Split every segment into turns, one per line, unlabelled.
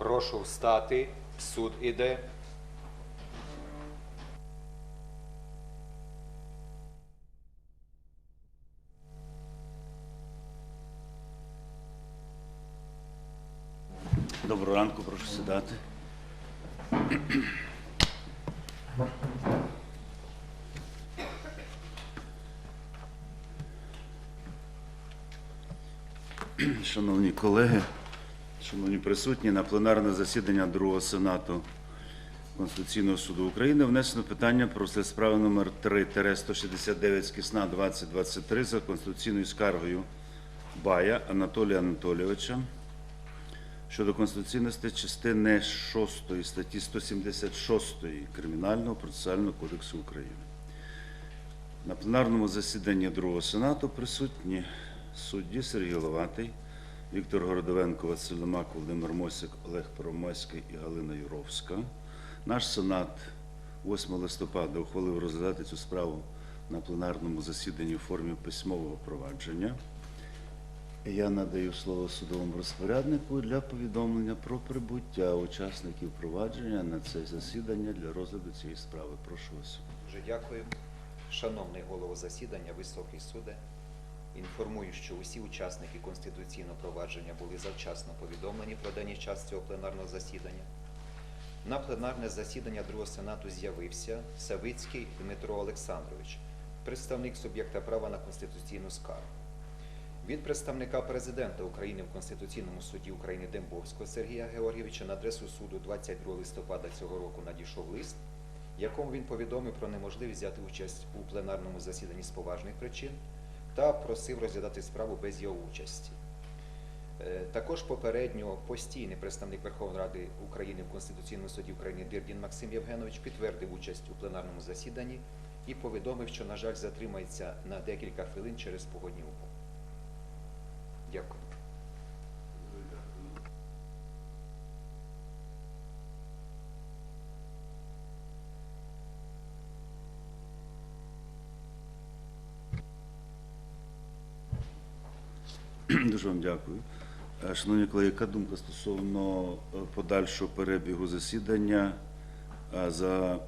Прошу встати. Суд іде.
Доброго ранку, прошу сідати. Шановні колеги, присутні, на пленарне засідання Другого Сенату Конституційного суду України внесено питання про справи номер 3-169 з кисна 2023 за конституційною скаргою Бая Анатолія Анатолійовича щодо конституційності частини 6 статті 176 Кримінального процесуального кодексу України. На пленарному засіданні Другого Сенату присутні судді Сергій Ловатий, Віктор Городовенко, Василь Ломак, Володимир Мосик, Олег Поромойський і Галина Юровська. Наш Сенат 8 листопада ухвалив розглядати цю справу на пленарному засіданні у формі письмового провадження. Я надаю слово судовому розпоряднику для повідомлення про прибуття учасників провадження на це засідання для розгляду цієї справи. Прошу вас.
Дуже дякую. Шановний голово засідання, високий суде. Інформую, що усі учасники конституційного провадження були завчасно повідомлені про даний час цього пленарного засідання. На пленарне засідання Другого Сенату з'явився Савицький Дмитро Олександрович, представник суб'єкта права на конституційну скаргу. Від представника президента України в Конституційному суді України Дембовського Сергія Георгійовича на адресу суду 22 листопада цього року надійшов лист, якому він повідомив про неможливість взяти участь у пленарному засіданні з поважних причин та просив розглядати справу без його участі. Е, Також попередньо постійний представник Верховної Ради України в Конституційному суді України Дирдін Максим Євгенович підтвердив участь у пленарному засіданні і повідомив, що, на жаль, затримається на декілька хвилин через погодні умови. Дякую.
Дуже вам дякую. Е, Шановні колеги, яка думка стосовно е, подальшого перебігу засідання е, за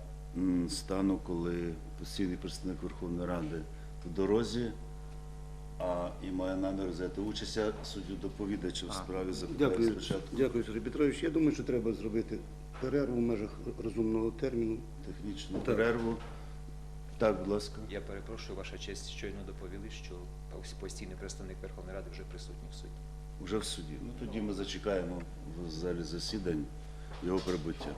стану, коли постійний представник Верховної Ради в дорозі а, і має намір взяти участь суддю доповідача в справі запитаю
Дякую,
спочатку
дякую, Сергій Петрович. Я думаю, що треба зробити перерву в межах розумного терміну.
технічну
Так.
перерву. Так, будь ласка.
Я перепрошую, ваша честь, щойно доповіли, що постійний представник Верховної Ради вже присутній в суді.
Вже в суді. Ну тоді ми зачекаємо в залі засідань його прибуття.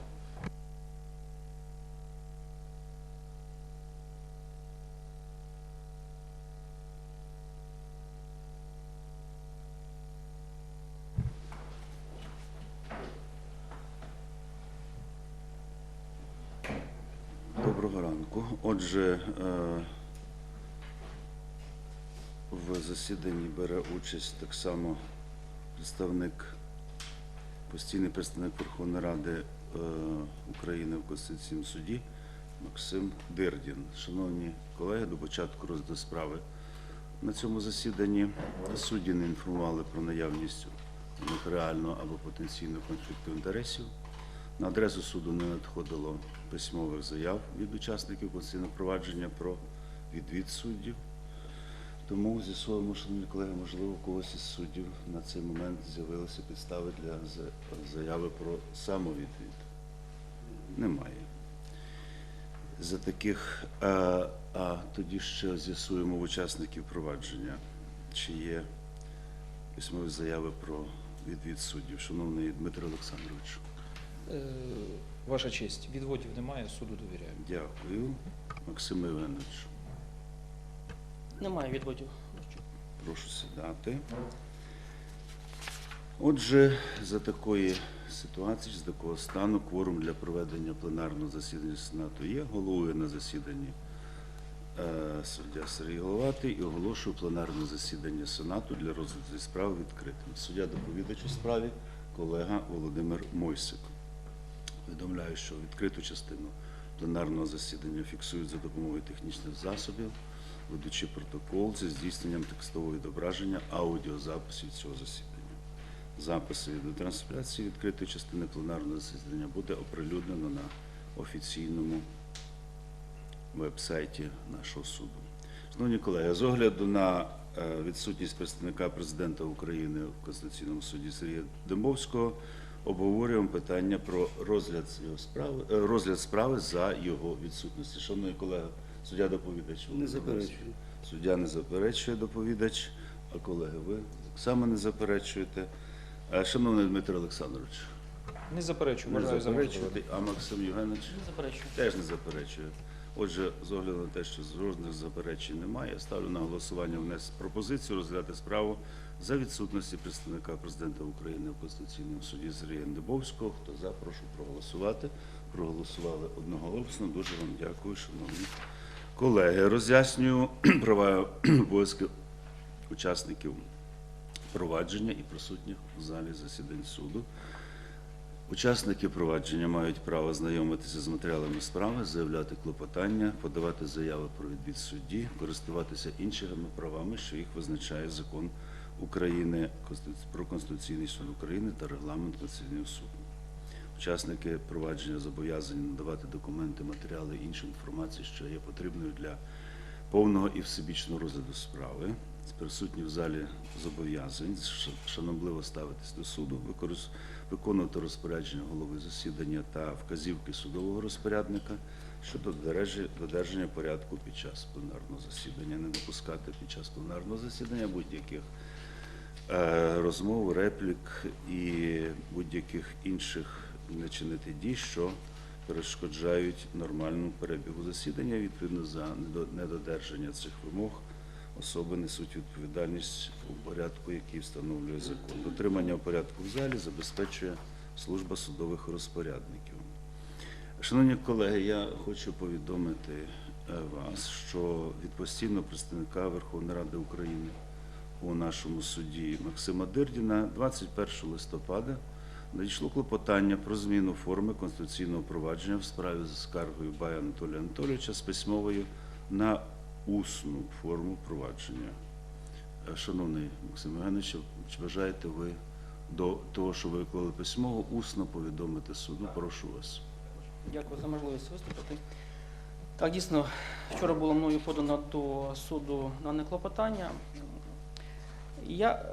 Доброго ранку. Отже, е, в засіданні бере участь так само представник, постійний представник Верховної Ради е, України в Конституційному суді Максим Дирдін. Шановні колеги, до початку розгляду справи на цьому засіданні судді не інформували про наявність реального або потенційного конфлікту інтересів. На адресу суду не надходило письмових заяв від учасників конституційного провадження про відвід суддів. Тому з'ясуємо, шановні колеги, можливо, у когось із суддів на цей момент з'явилися підстави для заяви про самовідвід. Немає. За таких, а, а тоді ще з'ясуємо в учасників провадження, чи є письмові заяви про відвід суддів. Шановний Дмитро Олександрович,
Ваша честь, відводів немає, суду довіряю.
дякую. Максим Євгенович,
Немає відводів.
прошу сідати. Отже, за такої ситуації, з такого стану, кворум для проведення пленарного засідання Сенату є. Головує на засіданні е, суддя Сергій Головатий і оголошую пленарне засідання Сенату для розгляду справи відкритим. Суддя доповідач у справі колега Володимир Мойсик. Повідомляю, що відкриту частину пленарного засідання фіксують за допомогою технічних засобів, ведучи протокол зі здійсненням текстового відображення аудіозаписів цього засідання. Записи відеотрансляції відкритої частини пленарного засідання буде оприлюднено на офіційному веб-сайті нашого суду. Шановні колеги, з огляду на е, відсутність представника президента України в Конституційному суді Сергія Дембовського обговорюємо питання про розгляд його справи, е, розгляд справи за його відсутності. Шановні колеги, суддя доповідач.
Не заперечую.
Суддя не заперечує доповідач, а колеги, ви так само не заперечуєте. Е, Шановний Дмитро Олександрович,
Не заперечую,
не
вважаю за
а Максим Євгенович?
Не заперечую.
Теж не заперечує. Отже, з огляду на те, що жодних заперечень немає, я ставлю на голосування внести пропозицію розглядати справу за відсутності представника президента України в Конституційному суді Сергія Дебовського. Хто за, прошу проголосувати. Проголосували одноголосно. Дуже вам дякую, шановні колеги. Роз'яснюю права обов'язки учасників провадження і присутніх в залі засідань суду. Учасники провадження мають право знайомитися з матеріалами справи, заявляти клопотання, подавати заяви про відвід судді, користуватися іншими правами, що їх визначає закон України про Конституційний суд України та регламент Конституційного суду. Учасники провадження зобов'язані надавати документи, матеріали і іншу інформацію, що є потрібною для повного і всебічного розгляду справи. Присутні в залі зобов'язані шанобливо ставитись до суду, виконувати розпорядження голови засідання та вказівки судового розпорядника щодо додержання порядку під час пленарного засідання, не допускати під час пленарного засідання будь-яких розмов, реплік і будь-яких інших не чинити дій, що перешкоджають нормальному перебігу засідання. Відповідно за недо- недодержання цих вимог особи несуть відповідальність у порядку, який встановлює закон. Дотримання порядку в залі забезпечує служба судових розпорядників. Шановні колеги, я хочу повідомити е, вас, що від постійного представника Верховної Ради України у нашому суді Максима Дирдіна 21 листопада надійшло клопотання про зміну форми конституційного провадження в справі за скаргою Бая Анатолія Анатолійовича з письмовою на усну форму провадження. Е, Шановний Максим Євгенович, чи бажаєте ви до того, що ви виклали письмово, усно повідомити суду? Прошу вас.
Дякую за можливість виступити. Так, дійсно, вчора було мною подано до суду дане клопотання. Я е,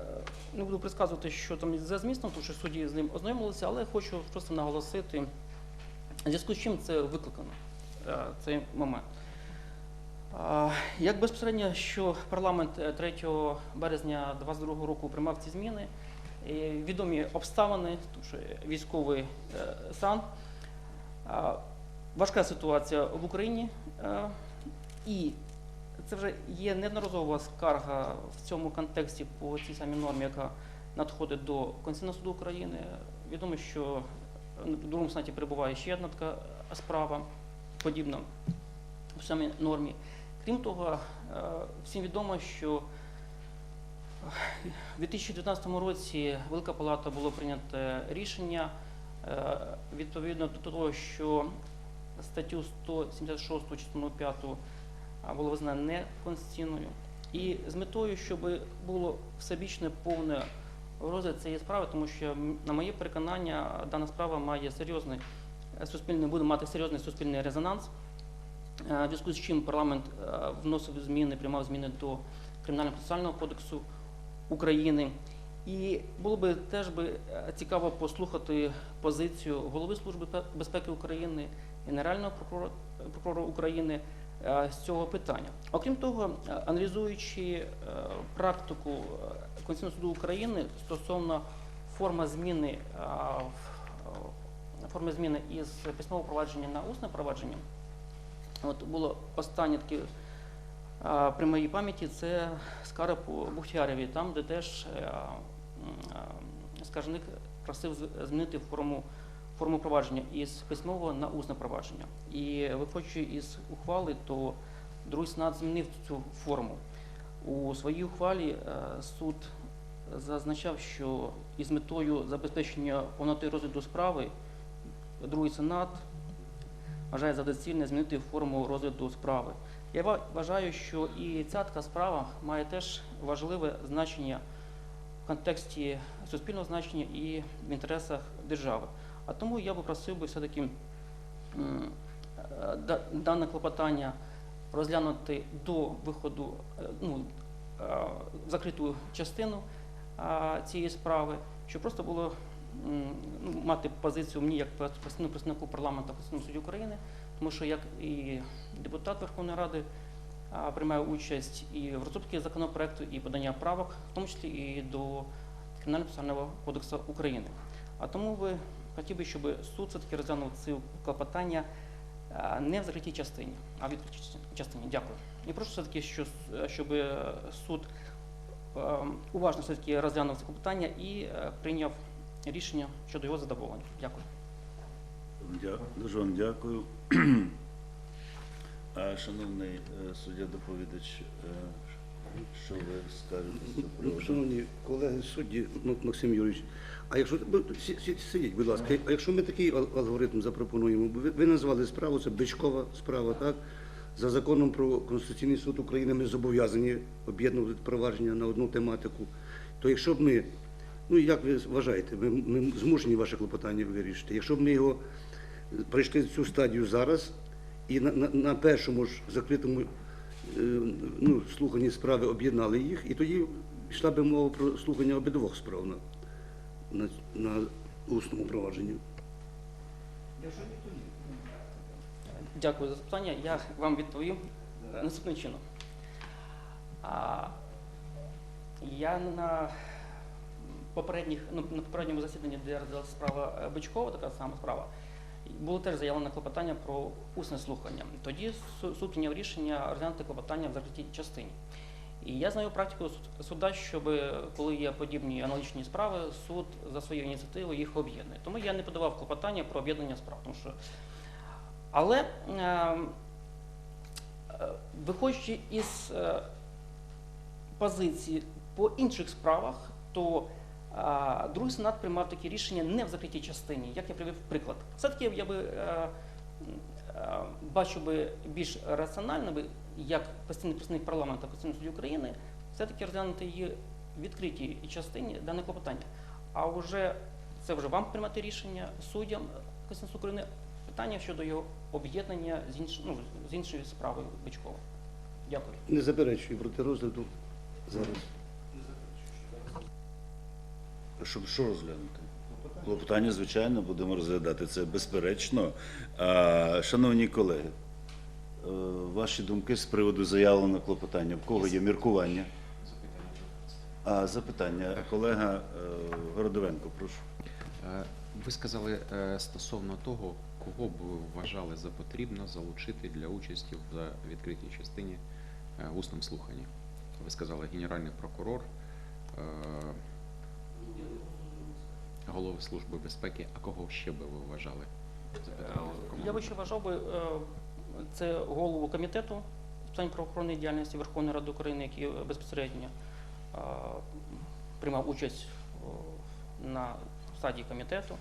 не буду предсказувати, що там за змістом, тому що судді з ним ознайомилися, але хочу просто наголосити, в зв'язку з чим це викликано, е, цей момент. Як безпосередньо, що парламент е, 3 березня 2022 року приймав ці зміни, е, відомі обставини, тому що військовий е, стан, Важка ситуація в Україні, е, і це вже є неодноразова скарга в цьому контексті по цій самій нормі, яка надходить до Конституційного суду України. Відомо, що в другому сенаті перебуває ще одна така справа подібна в самій нормі. Крім того, е, всім відомо, що у 2019 році Велика Палата було прийнято рішення е, відповідно до того, що статтю 176 частину 5 а, було визнано неконституційною. І з метою, щоб було всебічне повне розгляд цієї справи, тому що, на моє переконання, дана справа має серйозний е, суспільний, буде мати серйозний суспільний резонанс. Е, В зв'язку з чим парламент е, вносив зміни, приймав зміни до Кримінального процесуального кодексу України. І було би теж би цікаво послухати позицію голови Служби безпеки України, Генерального прокурора, України з цього питання. Окрім того, е, аналізуючи е, практику е, Конституційного суду України стосовно форми зміни е, е, форми зміни із письмового провадження на усне провадження, от було останнє таке при моїй пам'яті це скара по Бухтяреві, там, де теж е, скаржник просив змінити форму, форму провадження із письмового на усне провадження. І виходячи із ухвали, то другий сенат змінив цю форму. У своїй ухвалі е, суд зазначав, що із метою забезпечення повноти розгляду справи другий сенат вважає за доцільне змінити форму розгляду справи. Я вважаю, що і ця така справа має теж важливе значення в контексті суспільного значення і в інтересах держави. А тому я би просив би все-таки е, да- дане клопотання розглянути до виходу е, ну, е, закриту частину цієї справи, щоб просто було ну, мати позицію мені як представнику представнику парламенту Конституційного суду України, тому що як і депутат Верховної Ради а, приймаю участь і в розробці законопроекту, і подання правок, в тому числі і до Кримінально-процесуального кодексу України. А тому би хотів би, щоб суд все-таки розглянув ці клопотання не в закритій частині, а в відкритій частині-. Дякую. І прошу все-таки, щоб е, суд е, уважно все-таки розглянув це клопотання і е, прийняв рішення щодо його задоволення. Дякую.
Дуже вам дякую. Шановний е, суддя доповідач, е, що ви скажете з цього
Ну,
приводу?
Шановні колеги судді, ну, Максим Юрійович, а якщо ви- сі- сі- сидіть, будь ласка, а якщо ми такий ал- алгоритм запропонуємо, ви, ви назвали справу, це бичкова справа, так? За законом про Конституційний суд України ми зобов'язані об'єднувати провадження на одну тематику. То якщо б ми, ну як ви вважаєте, ми, ми змушені ваше клопотання вирішити. Якщо б ми його пройшли цю стадію зараз і на, на, на першому ж закритому ну, слуханні справи об'єднали їх, і тоді йшла би мова про слухання обидвох справ на, на, на усному провадженні.
Дякую за запитання. Я вам відповім е, наступним чином. А, Я на попередніх, ну, на попередньому засіданні, де розглядалася справа е, Бичкова, така сама справа, було теж заявлено клопотання про усне слухання. Тоді суд прийняв рішення розглянути клопотання в закритій частині. І я знаю практику суда, щоб коли є подібні аналогічні справи, суд за свою ініціативу їх об'єднує. Тому я не подавав клопотання про об'єднання справ, тому що але е, е, виходячи із е, позиції по інших справах, то е, другий сенат приймав такі рішення не в закритій частині, як я привів приклад. Все-таки я би е, е, бачу би більш раціонально як постійний представник парламенту Конституційного суду України, все-таки розглянути її в відкритій частині дане клопотання. А вже це вже вам приймати рішення суддям Конституційного України питання щодо його об'єднання з, інш... ну, з іншою справою Бичкова. Дякую.
Не заперечую проти розгляду зараз.
Щоб що розглянути? Клопотання, звичайно, будемо розглядати це безперечно. Шановні колеги, е, ваші думки з приводу заявленого клопотання. В кого є міркування? А, запитання. Колега е, Городовенко, прошу.
Е, Ви сказали стосовно того, кого б ви вважали за потрібно залучити для участі в відкритій частині в усному слуханні. Ви сказали генеральний прокурор, голови Служби безпеки, а кого ще би ви вважали?
Е, Я би ще вважав би е, це голову комітету з питань правоохоронної діяльності Верховної Ради України, який е, безпосередньо приймав участь на стадії комітету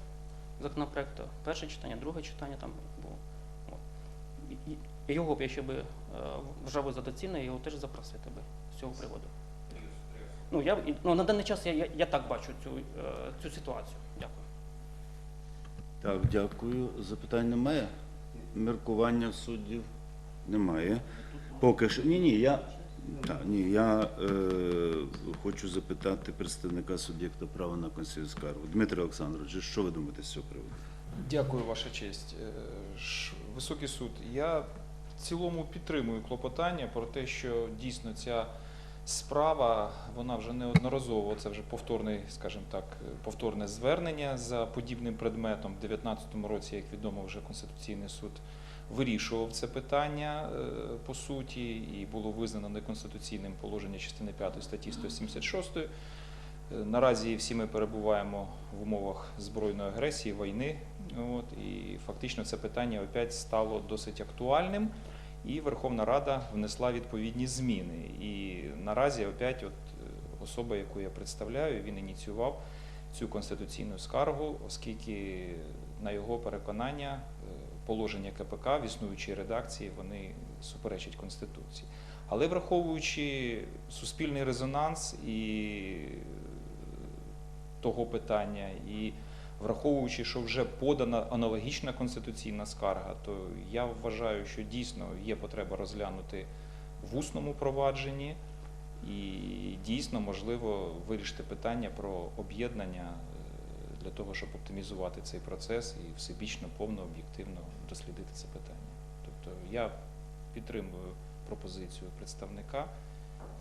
законопроекту. Перше читання, друге читання там було. Його б я ще би вважав за доцільне, його теж запросити би з цього приводу. Ну, я, ну, на даний час я, я, я так бачу цю, е, цю ситуацію. Дякую.
Так, дякую. Запитань немає? Міркування суддів? Немає. Поки що. Ні, ні, я, та, ні, я е, хочу запитати представника суб'єкта права на конституційну скаргу. Дмитро Олександрович, що ви думаєте з цього приводу?
Дякую, ваша честь. Е, Високий суд. Я в цілому підтримую клопотання про те, що дійсно ця справа, вона вже неодноразово, це вже повторний, скажімо так, повторне звернення за подібним предметом. В 2019 році, як відомо, вже Конституційний суд вирішував це питання е, по суті, і було визнано неконституційним положення частини 5 статті 176. Е, Наразі всі ми перебуваємо в умовах збройної агресії, війни. От, і фактично це питання опять стало досить актуальним, і Верховна Рада внесла відповідні зміни. І наразі опять от е, особа, яку я представляю, він ініціював цю конституційну скаргу, оскільки на його переконання е, положення КПК в існуючій редакції вони суперечать Конституції. Але враховуючи суспільний резонанс і того питання. І враховуючи, що вже подана аналогічна конституційна скарга, то я вважаю, що дійсно є потреба розглянути в усному провадженні. І дійсно можливо вирішити питання про об'єднання е, для того, щоб оптимізувати цей процес і всебічно, повно, об'єктивно дослідити це питання. Тобто я підтримую пропозицію представника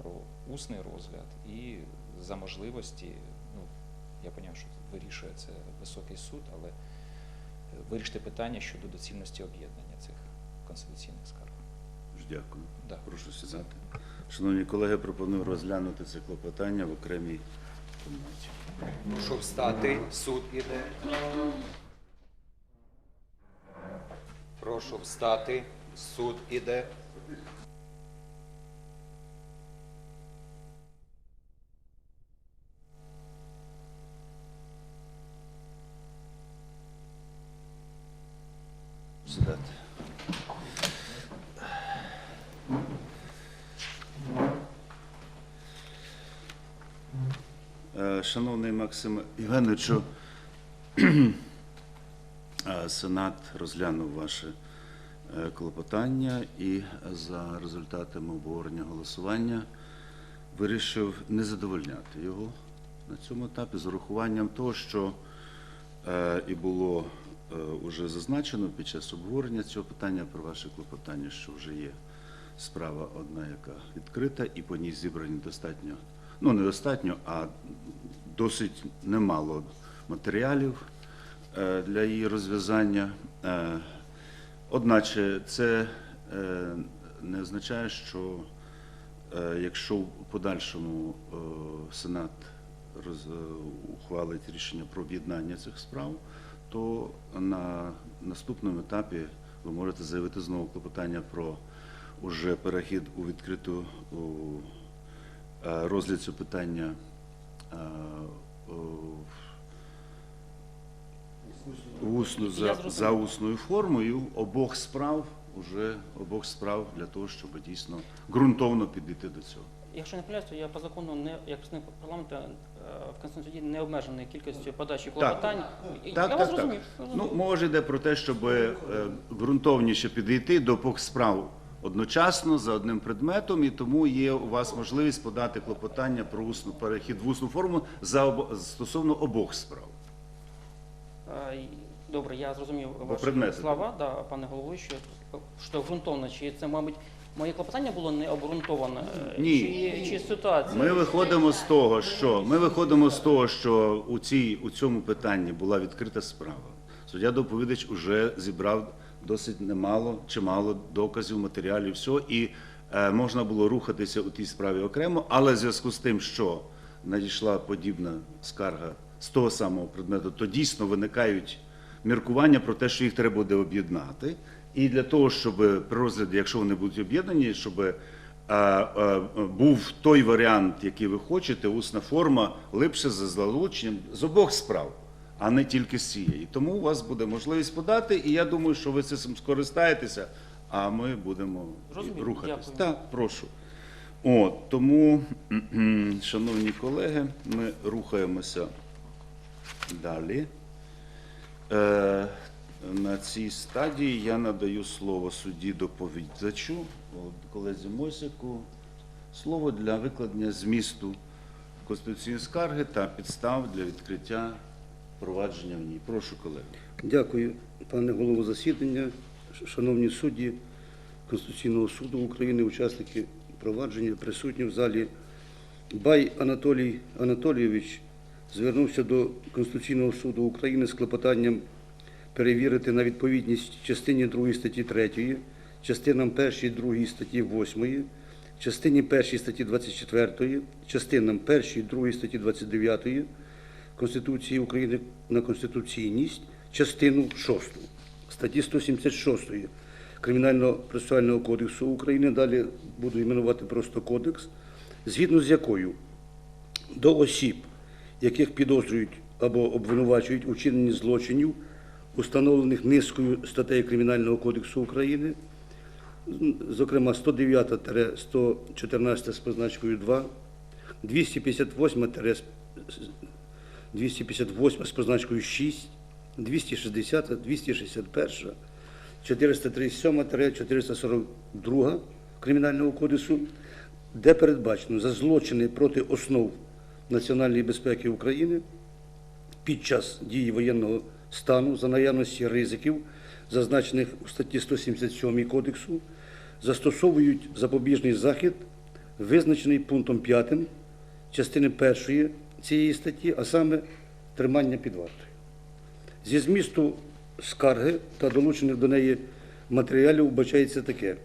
про усний розгляд і за можливості, я поняв, що вирішує це високий суд, але е, вирішити питання щодо доцільності об'єднання цих конституційних скарг.
Дякую.
Да.
Прошу сідати. Шановні колеги, пропоную розглянути це клопотання в окремій кімнаті.
Прошу встати, суд іде. Прошу встати, суд іде.
Сідати. Е, Шановний Максим Євгеновичу, е, Сенат розглянув ваше е, клопотання і за результатами обговорення голосування вирішив не задовольняти його на цьому етапі з урахуванням того, що е, і було е, уже зазначено під час обговорення цього питання про ваше клопотання, що вже є справа одна, яка відкрита, і по ній зібрані достатньо, ну недостатньо, а досить немало матеріалів е, для її розв'язання. Е, Одначе це е, не означає, що якщо в подальшому Сенат ухвалить рішення про об'єднання цих справ, то на наступному етапі ви можете заявити знову клопотання про уже перехід у відкриту розгляд цього питання е, усну за, за усною формою обох справ уже обох справ для того, щоб дійсно ґрунтовно підійти до цього.
Якщо не помиляюсь, то я по закону не як представник парламенту е, в Конституції не обмежений кількістю подачі клопотань. І
Так,
я вас
так, так.
зрозумів. зрозумів.
Ну, мова ж йде про те, щоб е, ґрунтовніше підійти до обох справ одночасно за одним предметом, і тому є у вас можливість подати клопотання про усну перехід в усну форму за обо- стосовно обох справ.
Добре, я зрозумів ваші
предмету,
слова, да, пане головуючий, що ґрунтовно, чи це, мабуть, моє клопотання було не обґрунтоване,
Ні.
чи, чи ситуація?
Ми виходимо з того, що ми виходимо з того, що у цій у цьому питанні була відкрита справа. Суддя доповідач уже зібрав досить немало, чимало доказів, матеріалів, всього, і е, можна було рухатися у тій справі окремо, але в зв'язку з тим, що надійшла подібна скарга з того самого предмету, то дійсно виникають міркування про те, що їх треба буде об'єднати. І для того, щоб при розгляді, якщо вони будуть об'єднані, щоб е, е, був той варіант, який ви хочете, усна форма липше за залученням з обох справ, а не тільки з цієї. Тому у вас буде можливість подати, і я думаю, що ви цим скористаєтеся, а ми будемо
Зрозумів,
рухатись.
дякую.
Так, прошу. От, тому, шановні колеги, ми рухаємося далі. Е, На цій стадії я надаю слово судді доповідачу, колезі Мосику, слово для викладення змісту конституційної скарги та підстав для відкриття провадження в ній. Прошу, колеги.
Дякую, пане голово засідання, шановні судді Конституційного суду України, учасники провадження, присутні в залі. Бай Анатолій Анатолійович звернувся до Конституційного суду України з клопотанням перевірити на відповідність частині 2 статті 3, частинам 1 2 статті 8, частині 1 статті 24, частинам 1 2 статті 29 Конституції України на конституційність частину 6 статті 176 Кримінально-процесуального кодексу України, далі буду іменувати просто кодекс, згідно з якою до осіб, яких підозрюють або обвинувачують у вчиненні злочинів, установлених низкою статей Кримінального кодексу України, зокрема 109-114 з позначкою 2, 258 258 з позначкою 6, 260, 261, 437-442 Кримінального кодексу, де передбачено за злочини проти основ національної безпеки України під час дії воєнного стану за наявності ризиків, зазначених у статті 177 Кодексу, застосовують запобіжний захід, визначений пунктом 5 частини 1 цієї статті, а саме тримання під вартою. Зі змісту скарги та долучених до неї матеріалів вбачається таке.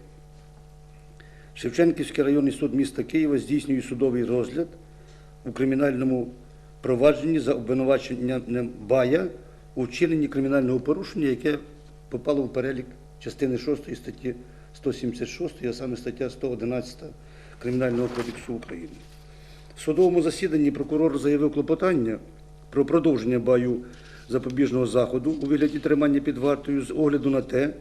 Шевченківський районний суд міста Києва здійснює судовий розгляд у кримінальному провадженні за обвинуваченням Бая у вчиненні кримінального порушення, яке попало в перелік частини 6 статті 176, а саме стаття 111 Кримінального кодексу України. В судовому засіданні прокурор заявив клопотання про продовження баю запобіжного заходу у вигляді тримання під вартою з огляду на те,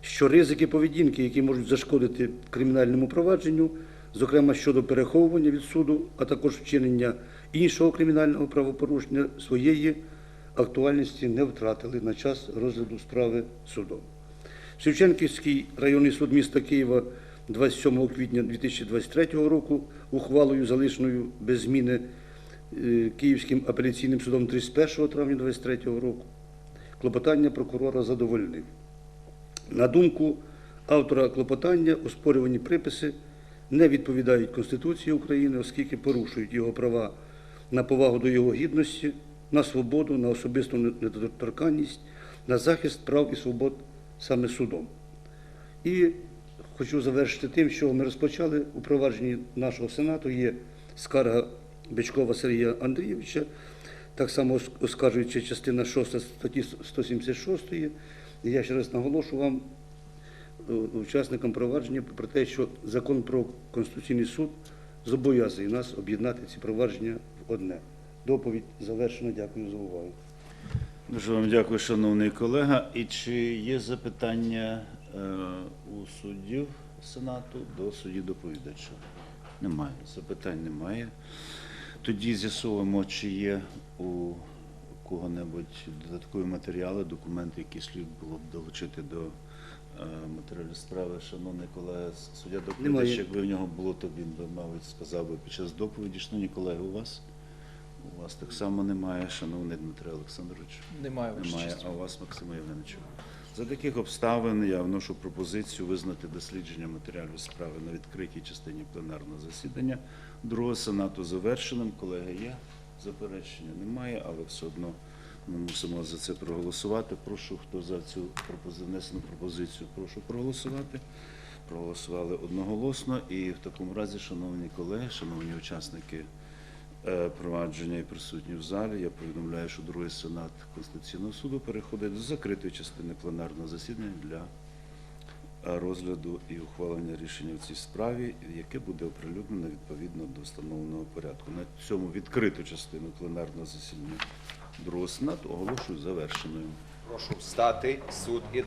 що ризики поведінки, які можуть зашкодити кримінальному провадженню, зокрема щодо переховування від суду, а також вчинення іншого кримінального правопорушення, своєї актуальності не втратили на час розгляду справи судом. Шевченківський районний суд міста Києва 27 квітня 2023 року ухвалою, залишеною без зміни е, Київським апеляційним судом 31 травня 2023 року, клопотання прокурора задовольнив. На думку автора клопотання, оспорювані приписи не відповідають Конституції України, оскільки порушують його права на повагу до його гідності, на свободу, на особисту недоторканність, на захист прав і свобод саме судом. І хочу завершити тим, що ми розпочали у провадженні нашого Сенату. Є скарга Бичкова Сергія Андрійовича, так само оскаржуючи частина 6 статті 176. І я ще раз наголошу вам, е, учасникам провадження, про те, що закон про Конституційний суд зобов'язує нас об'єднати ці провадження в одне. Доповідь завершена. Дякую за увагу.
Дуже вам дякую, шановний колега. І чи є запитання у суддів Сенату до судді доповідача? Немає. Запитань немає. Тоді з'ясовуємо, чи є у кого-небудь додаткові матеріали, документи, які слід було б долучити до е, матеріалів справи. Шановний колега, суддя доповідач, якби в нього було, то він би, мабуть, сказав би під час доповіді. Шановні колеги, у вас? У вас так само немає, шановний Дмитро Олександрович.
Немає
Немає, а у вас, Максима Євгеновича? За таких обставин я вношу пропозицію визнати дослідження матеріалів справи на відкритій частині пленарного засідання другого сенату завершеним. Колеги, є заперечення? Немає, але все одно ми мусимо за це проголосувати. Прошу, хто за цю внесену пропозицію, прошу проголосувати. Проголосували одноголосно. І в такому разі, шановні колеги, шановні учасники провадження і присутні в залі. Я повідомляю, що другий сенат Конституційного суду переходить до закритої частини пленарного засідання для е, розгляду і ухвалення рішення в цій справі, яке буде оприлюднено відповідно до встановленого порядку. На цьому відкриту частину пленарного засідання другого сенату оголошую завершеною.
Прошу встати, суд і